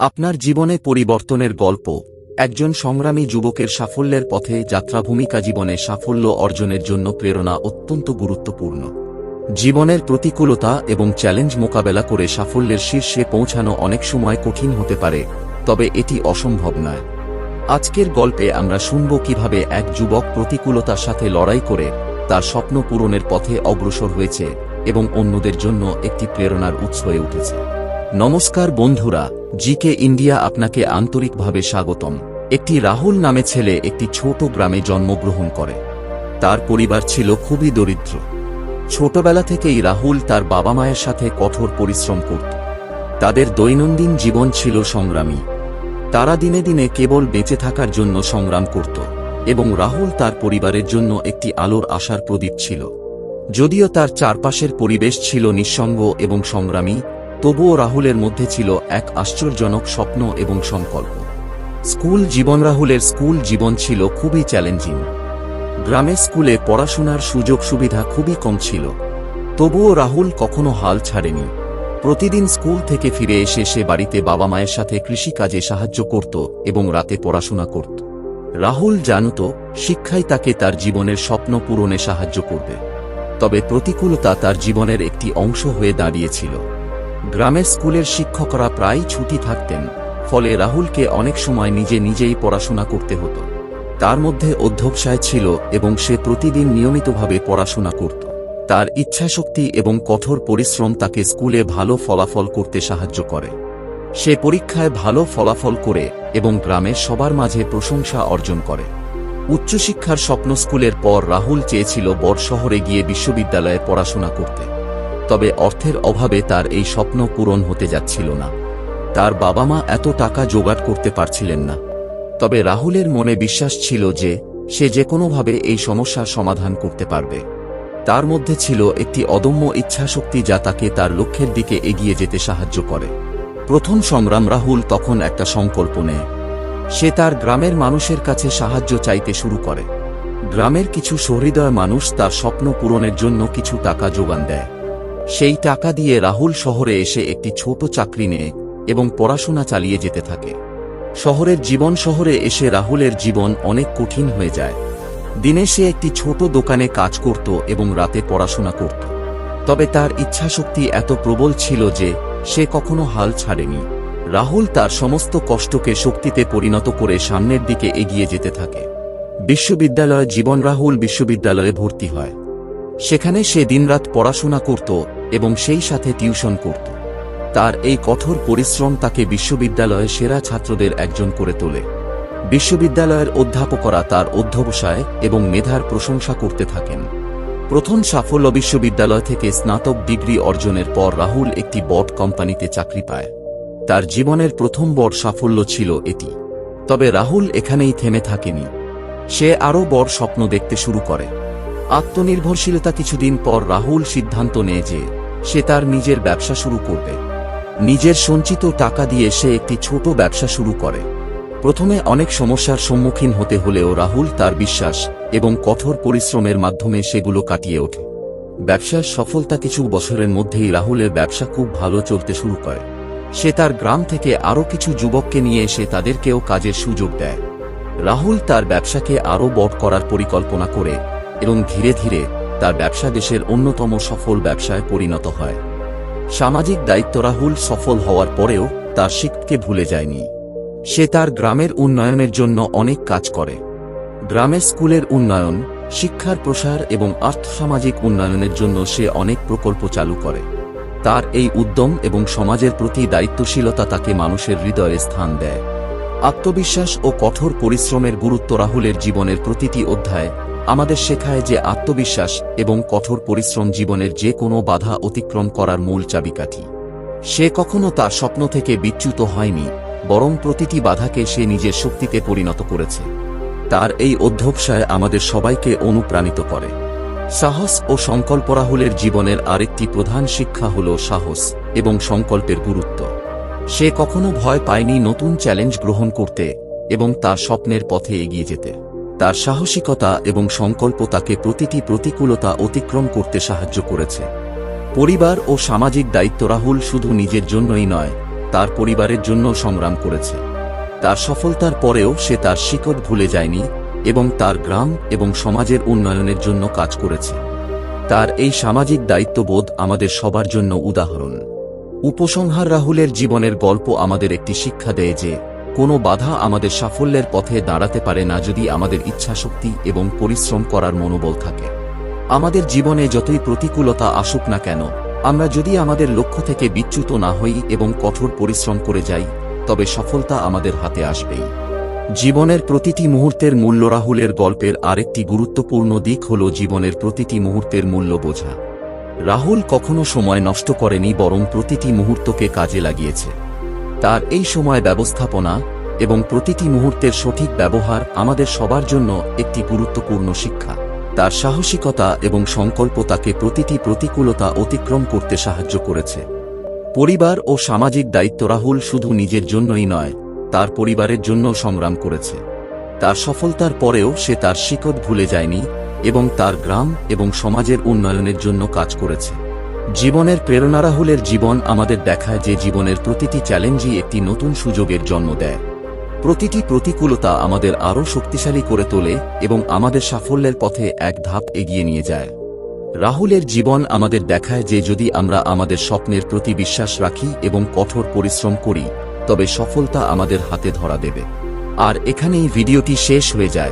আপনার জীবনে পরিবর্তনের গল্প। একজন সংগ্রামী যুবকের সাফল্যের পথে যাত্রা ভূমিকা জীবনে সাফল্য অর্জনের জন্য প্রেরণা অত্যন্ত গুরুত্বপূর্ণ। জীবনের প্রতিকূলতা এবং চ্যালেঞ্জ মোকাবেলা করে সাফল্যের শীর্ষে পৌঁছানো অনেক সময় কঠিন হতে পারে, তবে এটি অসম্ভব নয়। আজকের গল্পে আমরা শুনব কীভাবে এক যুবক প্রতিকূলতার সাথে লড়াই করে তার স্বপ্ন পূরণের পথে অগ্রসর হয়েছে এবং অন্যদের জন্য একটি প্রেরণার উৎস হয়ে উঠেছে। নমস্কার বন্ধুরা, জিকে ইন্ডিয়া আপনাকে আন্তরিকভাবে স্বাগতম। একটি রাহুল নামে ছেলে একটি ছোট গ্রামে জন্মগ্রহণ করে। তার পরিবার ছিল খুবই দরিদ্র। ছোটবেলা থেকেই রাহুল তার বাবা মায়ের সাথে কঠোর পরিশ্রম করত। তাদের দৈনন্দিন জীবন ছিল সংগ্রামী। তারা দিনে দিনে কেবল বেঁচে থাকার জন্য সংগ্রাম করত এবং রাহুল তার পরিবারের জন্য একটি আলোর আশার প্রদীপ ছিল। যদিও তার চারপাশের পরিবেশ ছিল নিঃসঙ্গ এবং সংগ্রামী তবুও রাহুলের মধ্যে ছিল এক আশ্চর্যজনক স্বপ্ন এবং সংকল্প। স্কুল জীবন রাহুলের স্কুল জীবন ছিল খুবই চ্যালেঞ্জিং। গ্রামের স্কুলে পড়াশোনার সুযোগ সুবিধা খুবই কম ছিল। তবুও রাহুল কখনো হাল ছাড়েনি। প্রতিদিন স্কুল থেকে ফিরে এসে সে বাড়িতে বাবা মায়ের সাথে কৃষিকাজে সাহায্য করত এবং রাতে পড়াশোনা করত। রাহুল জানত, শিক্ষাই তাকে তার জীবনের স্বপ্ন পূরণে সাহায্য করবে। তবে প্রতিকূলতা তার জীবনের একটি অংশ হয়ে দাঁড়িয়েছিল। গ্রামের স্কুলের শিক্ষকরা প্রায়ই ছুটি থাকতেন, ফলে রাহুলকে অনেক সময় নিজে নিজেই পড়াশোনা করতে হতো। তার মধ্যে অধ্যবসায় ছিল এবং সে প্রতিদিন নিয়মিতভাবে পড়াশোনা করত। তার ইচ্ছাশক্তি এবং কঠোর পরিশ্রম তাকে স্কুলে ভালো ফলাফল করতে সাহায্য করে। সে পরীক্ষায় ভালো ফলাফল করে এবং গ্রামের সবার মাঝে প্রশংসা অর্জন করে। উচ্চশিক্ষার স্বপ্ন স্কুলের পর রাহুল চেয়েছিল বড় শহরে গিয়ে বিশ্ববিদ্যালয়ে পড়াশোনা করতে। তবে অর্থের অভাবে তার এই স্বপ্ন পূরণ হতে যাচ্ছিল না। তার বাবা মা এত টাকা জোগাড় করতে পারছিলেন না। তবে রাহুলের মনে বিশ্বাস ছিল যে, সে যে কোনোভাবে এই সমস্যার সমাধান করতে পারবে। তার মধ্যে ছিল একটি অদম্য ইচ্ছাশক্তি যা তাকে তার লক্ষ্যের দিকে এগিয়ে যেতে সাহায্য করে। প্রথম সংগ্রাম রাহুল তখন একটা সংকল্প নেয়। সে তার গ্রামের মানুষের কাছে সাহায্য চাইতে শুরু করে। গ্রামের কিছু সহৃদয় মানুষ তার স্বপ্ন পূরণের জন্য কিছু টাকা যোগান দেয়। সেই টাকা দিয়ে রাহুল শহরে এসে একটি ছোট চাকরি নেয় এবং পড়াশোনা চালিয়ে যেতে থাকে। শহরের জীবন শহরে এসে রাহুলের জীবন অনেক কঠিন হয়ে যায়। দিনে সে একটি ছোট দোকানে কাজ করত এবং রাতে পড়াশোনা করত। তবে তার ইচ্ছাশক্তি এত প্রবল ছিল যে সে কখনো হাল ছাড়েনি। রাহুল তার সমস্ত কষ্টকে শক্তিতে পরিণত করে সামনের দিকে এগিয়ে যেতে থাকে। বিশ্ববিদ্যালয় জীবন রাহুল বিশ্ববিদ্যালয়ে ভর্তি হয়। সেখানে সে দিনরাত পড়াশোনা করত এবং সেই সাথে টিউশন করত। তার এই কঠোর পরিশ্রম তাকে বিশ্ববিদ্যালয়ে সেরা ছাত্রদের একজন করে তোলে। বিশ্ববিদ্যালয়ের অধ্যাপকরা তার অধ্যবসায় এবং মেধার প্রশংসা করতে থাকেন। প্রথম সাফল্য বিশ্ববিদ্যালয় থেকে স্নাতক ডিগ্রি অর্জনের পর রাহুল একটি বট কোম্পানিতে চাকরি পায়। তার জীবনের প্রথম বড় সাফল্য ছিল এটি। তবে রাহুল এখানেই থেমে থাকেনি। সে আরও বড় স্বপ্ন দেখতে শুরু করে। আত্মনির্ভরশীলতা কিছুদিন পর রাহুল সিদ্ধান্ত নেয় যে সে তার নিজের ব্যবসা শুরু করবে। নিজের সঞ্চিত টাকা দিয়ে সে একটি ছোট ব্যবসা শুরু করে। প্রথমে অনেক সমস্যার সম্মুখীন হতে হলেও রাহুল তার বিশ্বাস এবং কঠোর পরিশ্রমের মাধ্যমে সেগুলো কাটিয়ে ওঠে। ব্যবসার সফলতা কিছু বছরের মধ্যেই রাহুলের ব্যবসা খুব ভালো চলতে শুরু করে। সে তার গ্রাম থেকে আরও কিছু যুবককে নিয়ে এসে তাদেরকেও কাজের সুযোগ দেয়। রাহুল তার ব্যবসাকে আরও বড় করার পরিকল্পনা করে এবং ধীরে ধীরে তার ব্যবসা দেশের অন্যতম সফল ব্যবসায় পরিণত হয়। সামাজিক দায়িত্ব রাহুল সফল হওয়ার পরেও তার শিক্ষকে ভুলে যায়নি। সে তার গ্রামের উন্নয়নের জন্য অনেক কাজ করে। গ্রামের স্কুলের উন্নয়ন, শিক্ষার প্রসার এবং আর্থসামাজিক উন্নয়নের জন্য সে অনেক প্রকল্প চালু করে। তার এই উদ্যম এবং সমাজের প্রতি দায়িত্বশীলতা তাকে মানুষের হৃদয়ে স্থান দেয়। আত্মবিশ্বাস ও কঠোর পরিশ্রমের গুরুত্ব রাহুলের জীবনের প্রতিটি অধ্যায় আমাদের শেখায় যে আত্মবিশ্বাস এবং কঠোর পরিশ্রম জীবনের যে কোনো বাধা অতিক্রম করার মূল চাবিকাঠি। সে কখনো তার স্বপ্ন থেকে বিচ্যুত হয়নি, বরং প্রতিটি বাধাকে সে নিজের শক্তিতে পরিণত করেছে। তার এই অধ্যবসায় আমাদের সবাইকে অনুপ্রাণিত করে। সাহস ও সংকল্প রাহুলের জীবনের আরেকটি প্রধান শিক্ষা হল সাহস এবং সংকল্পের গুরুত্ব। সে কখনো ভয় পায়নি নতুন চ্যালেঞ্জ গ্রহণ করতে এবং তার স্বপ্নের পথে এগিয়ে যেতে। তার সাহসিকতা এবং সংকল্প তাকে প্রতিটি প্রতিকূলতা অতিক্রম করতে সাহায্য করেছে। পরিবার ও সামাজিক দায়িত্ব রাহুল শুধু নিজের জন্যই নয়, তার পরিবারের জন্য সংগ্রাম করেছে। তার সফলতার পরেও সে তার শিকড় ভুলে যায়নি এবং তার গ্রাম এবং সমাজের উন্নয়নের জন্য কাজ করেছে। তার এই সামাজিক দায়িত্ববোধ আমাদের সবার জন্য উদাহরণ। উপসংহার রাহুলের জীবনের গল্প আমাদের একটি শিক্ষা দেয় যে কোনো বাধা আমাদের সাফল্যের পথে দাঁড়াতে পারে না যদি আমাদের ইচ্ছাশক্তি এবং পরিশ্রম করার মনোবল থাকে। আমাদের জীবনে যতই প্রতিকূলতা আসুক না কেন, আমরা যদি আমাদের লক্ষ্য থেকে বিচ্যুত না হই এবং কঠোর পরিশ্রম করে যাই, তবে সফলতা আমাদের হাতে আসবেই। জীবনের প্রতিটি মুহূর্তের মূল্য রাহুলের গল্পের আরেকটি গুরুত্বপূর্ণ দিক হল জীবনের প্রতিটি মুহূর্তের মূল্য বোঝা। রাহুল কখনো সময় নষ্ট করেনি, বরং প্রতিটি মুহূর্তকে কাজে লাগিয়েছে। তার এই সময় ব্যবস্থাপনা এবং প্রতিটি মুহূর্তের সঠিক ব্যবহার আমাদের সবার জন্য একটি গুরুত্বপূর্ণ শিক্ষা। তার সাহসিকতা এবং সংকল্প তাকে প্রতিটি প্রতিকূলতা অতিক্রম করতে সাহায্য করেছে। পরিবার ও সামাজিক দায়িত্ব রাহুল শুধু নিজের জন্যই নয়, তার পরিবারের জন্য সংগ্রাম করেছে। তার সফলতার পরেও সে তার শিকড় ভুলে যায়নি এবং তার গ্রাম এবং সমাজের উন্নয়নের জন্য কাজ করেছে। জীবনের প্রেরণা রাহুলের জীবন আমাদের দেখায় যে জীবনের প্রতিটি চ্যালেঞ্জই একটি নতুন সুযোগের জন্ম দেয়। প্রতিটি প্রতিকূলতা আমাদের আরও শক্তিশালী করে তোলে এবং আমাদের সাফল্যের পথে এক ধাপ এগিয়ে নিয়ে যায়। রাহুলের জীবন আমাদের দেখায় যে যদি আমরা আমাদের স্বপ্নের প্রতি বিশ্বাস রাখি এবং কঠোর পরিশ্রম করি, তবে সফলতা আমাদের হাতে ধরা দেবে। আর এখানেই ভিডিওটি শেষ হয়ে যায়।